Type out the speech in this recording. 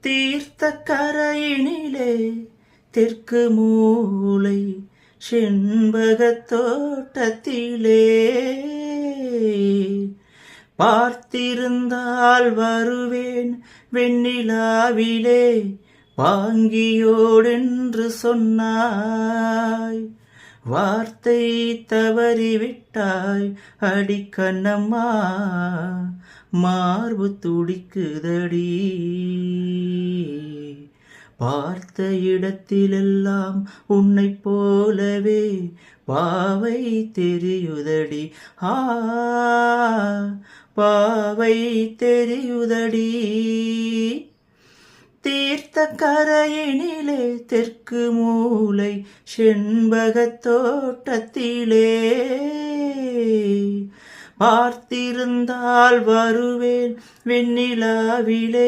தீர்த்த கரையினிலே தெற்கு மூளை செண்பகத் தோட்டத்திலே. பார்த்திருந்தால் வருவேன் வெண்ணிலாவிலே வாங்கியோடென்று சொன்னாய். வார்த்தை தவறிவிட்டாய் அடிக்கண்ணம்மா மார்பு துடிக்குதடி. பார்த்த இடத்திலெல்லாம் உன்னை போலவே பாவை தெரியுதடி. ஆ பாவை தெரியுதடி. தீர்த்த கரையினிலே தெற்கு மூலை செண்பகத் தோட்டத்திலே பார்த்திருந்தால் வருவேன் வெண்ணிலாவிலே.